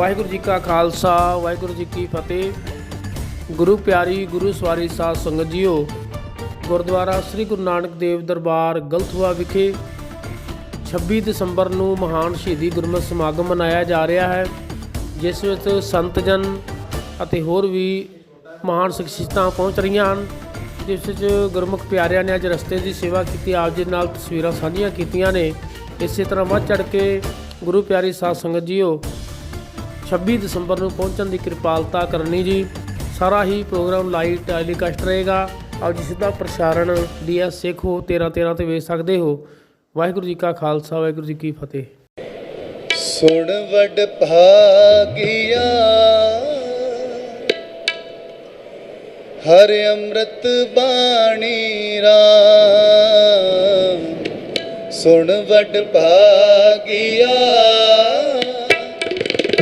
ਵਾਹਿਗੁਰੂ ਜੀ ਕਾ ਖਾਲਸਾ, ਵਾਹਿਗੁਰੂ ਜੀ ਕੀ ਫਤਿਹ। ਗੁਰੂ ਪਿਆਰੀ, ਗੁਰੂ ਸਵਾਰੀ ਸਾਧ ਸੰਗਤ ਜੀਓ, ਗੁਰਦੁਆਰਾ ਸ੍ਰੀ ਗੁਰੂ ਨਾਨਕ ਦੇਵ ਦਰਬਾਰ ਗਲਥੂਆ ਵਿਖੇ 26 ਦਸੰਬਰ ਨੂੰ ਮਹਾਨ ਸ਼ਹੀਦੀ ਗੁਰਮਤਿ ਸਮਾਗਮ ਮਨਾਇਆ ਜਾ ਰਿਹਾ ਹੈ, ਜਿਸ ਵਿੱਚ ਸੰਤ ਜਨ ਅਤੇ ਹੋਰ ਵੀ ਮਹਾਨ ਸ਼ਖਸੀਅਤਾਂ ਪਹੁੰਚ ਰਹੀਆਂ ਹਨ। ਜਿਸ ਵਿੱਚ ਗੁਰਮੁਖ ਪਿਆਰਿਆਂ ਨੇ ਅੱਜ ਰਸਤੇ ਦੀ ਸੇਵਾ ਕੀਤੀ, ਆਪ ਜੀ ਨਾਲ ਤਸਵੀਰਾਂ ਸਾਂਝੀਆਂ ਕੀਤੀਆਂ ਨੇ। ਇਸੇ ਤਰ੍ਹਾਂ ਵੱਧ ਚੜ ਕੇ ਗੁਰੂ ਪਿਆਰੀ ਸਾਧ ਸੰਗਤ ਜੀਓ 26 ਦਸੰਬਰ ਨੂੰ ਪਹੁੰਚਣ ਦੀ ਕਿਰਪਾਲਤਾ ਕਰਨੀ ਜੀ। ਸਾਰਾ ਹੀ ਪ੍ਰੋਗਰਾਮ ਲਾਈਵ ਟੈਲੀਕਾਸਟ ਰਹੇਗਾ। ਆਪ ਜੀ ਸਿੱਧਾ ਪ੍ਰਸਾਰਣ ਡੀਐਸ ਸਿੱਖੋ 13 13 ਤੇ ਵੇਖ ਸਕਦੇ ਹੋ। ਵਾਹਿਗੁਰੂ ਜੀ ਕਾ ਖਾਲਸਾ, ਵਾਹਿਗੁਰੂ ਜੀ ਕੀ ਫਤਿਹ। ਸੁਣ ਵਡ ਭਾਗਿਆ, ਹਰ ਅੰਮ੍ਰਿਤ ਬਾਣੀ ਰਾਮ। ਸੁਣ ਵਡ ਭਾਗਿਆ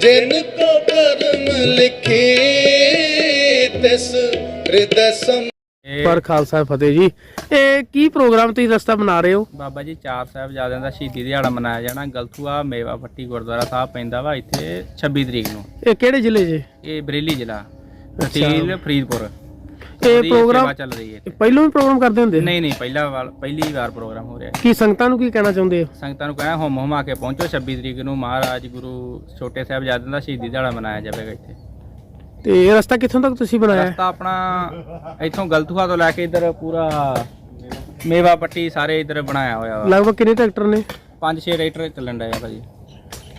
ਜਿਨ ਕੋ ਕਰਮ ਲਿਖੇ ਤਿਸ ਹਿਰਦੈ ਸਮ ਪਰ ਖਾਲਸਾ ਫਤਿਹ ਜੀ। ਇਹ ਕੀ ਪ੍ਰੋਗਰਾਮ ਤੁਸੀਂ ਰਸਤਾ ਬਣਾ ਰਹੇ ਹੋ? ਬਾਬਾ ਜੀ ਚਾਰ ਸਾਹਿਬਜ਼ਾਦਿਆਂ ਦਾ ਸ਼ਹੀਦੀ ਦਿਹਾੜਾ ਮਨਾਇਆ ਜਾਣਾ। ਗਲਥੂਆ ਮੇਵਾ ਪੱਟੀ ਗੁਰਦੁਆਰਾ ਸਾਹਿਬ ਪੈਂਦਾ ਵਾ ਇੱਥੇ 26 ਤਰੀਕ ਨੂੰ। ਇਹ ਕਿਹੜੇ ਜ਼ਿਲ੍ਹੇ 'ਚ? ਇਹ ਬਰੇਲੀ ਜ਼ਿਲ੍ਹਾ ਤਹਿਸੀਲ ਫਰੀਦਪੁਰ। ਉਹਦੀ ਪ੍ਰੋਗਰਾਮ ਸੇਵਾ ਚੱਲ ਰਹੀ ਹੈ ਇੱਥੇ। ਪਹਿਲੋਂ ਵੀ ਪ੍ਰੋਗਰਾਮ ਕਰਦੇ ਹੁੰਦੇ ਨਹੀਂ ਨਹੀਂ ਪਹਿਲਾ ਵਾਰ ਪਹਿਲੀ ਵਾਰ ਪ੍ਰੋਗਰਾਮ ਹੋ ਰਿਹਾ ਹੈ। ਕੀ ਸੰਗਤਾਂ ਨੂੰ ਕੀ ਕਹਿਣਾ ਚਾਹੁੰਦੇ ਹੋ ਸੰਗਤਾਂ ਨੂੰ ਕਹਿਆ ਹੁਮ ਹੁਮਾ ਕੇ ਪਹੁੰਚੋ 26 ਤਰੀਕ ਨੂੰ ਮਹਾਰਾਜ ਗੁਰੂ ਛੋਟੇ ਸਾਹਿਬਜ਼ਾਦਿਆਂ ਦਾ ਸ਼ਹੀਦੀ ਦਿਹਾੜਾ ਮਨਾਇਆ ਜਾਵੇਗਾ ਇੱਥੇ ਤੇ ਇਹ ਰਸਤਾ ਕਿੱਥੋਂ ਤੱਕ ਤੁਸੀਂ ਬਣਾਇਆ ਹੈ? ਰਸਤਾ ਆਪਣਾ ਇੱਥੋਂ ਗਲਥੂਆ ਤੋਂ ਲੈ ਕੇ ਇੱਧਰ ਪੂਰਾ ਮੇਵਾ ਪੱਟੀ ਸਾਰੇ ਇੱਧਰ ਬਣਾਇਆ ਹੋਇਆ ਵਾ ਲਗਭਗ ਕਿੰਨੇ ਟਰੈਕਟਰ ਨੇ ਪੰਜ ਛੇ ਰਾਈਟਰ ਚੱਲਣ ਡਏ ਆ ਭਾਜੀ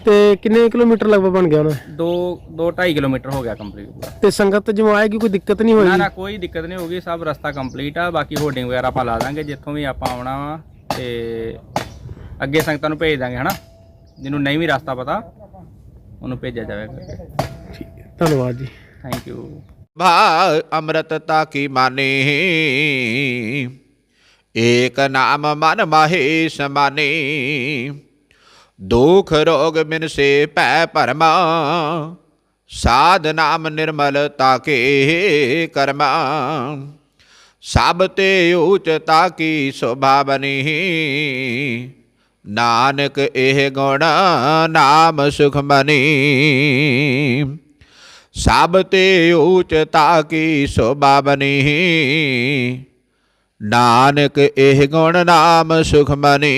ਤੇ ਕਿੰਨੇ ਕਿਲੋਮੀਟਰ ਲਗਭਗ ਬਣ ਗਿਆ ਉਹਨਾਂ ਦੋ ਦੋ 2.5 ਕਿਲੋਮੀਟਰ ਹੋ ਗਿਆ ਕੰਪਲੀਟ ਪੂਰਾ ਤੇ ਸੰਗਤ ਜਿਵੇਂ ਆਏਗੀ ਕੋਈ ਦਿੱਕਤ ਨਹੀਂ ਨਾ ਹੋਏਗੀ? ਨਾ ਕੋਈ ਦਿੱਕਤ ਨਹੀਂ ਹੋਗੀ ਸਭ ਰਸਤਾ ਕੰਪਲੀਟ ਆ ਬਾਕੀ ਹੋਰਡਿੰਗ ਵਗੈਰਾ ਆਪਾਂ ਲਾ ਦਾਂਗੇ ਜਿੱਥੋਂ ਵੀ ਆਪਾਂ ਆਉਣਾ ਵਾ ਤੇ ਅੱਗੇ ਸੰਗਤਾਂ ਨੂੰ ਭੇਜ ਦਾਂਗੇ ਹਨਾ? ਜਿਹਨੂੰ ਨਹੀਂ ਵੀ ਰਸਤਾ ਪਤਾ ਉਹਨੂੰ ਭੇਜਿਆ ਜਾਵੇਗਾ। ਠੀਕ ਹੈ ਧੰਨਵਾਦ ਜੀ। ਥੈਂਕ ਯੂ ਭਾ ਅੰਮ੍ਰਿਤਤਾ ਕੀ ਮਾਨੇ? ਏਕ ਨਾਮ ਮਨ ਮਾਹੇ ਸਮਾਨੇ ਦੁਖ ਰੋਗ ਬਿਨ ਸੇ ਭੈ ਭਰਮਾ ਸਾਧ ਨਾਮ ਨਿਰਮਲ ਤਾਕੇ ਕਰਮਾ। ਸਭ ਤੇ ਉਚਤਾ ਤਾਕੀ ਸ਼ੋਭਾ ਨਾਨਕ ਇਹ ਗੁਣ ਨਾਮ ਸੁਖ ਮਨੀ। ਸਭ ਤੇ ਉਚਤਾ ਕੀ ਸ਼ੋਭਾ ਬਨੀ ਨਾਨਕ ਇਹ ਗੁਣ ਨਾਮ ਸੁਖ ਮਨੀ।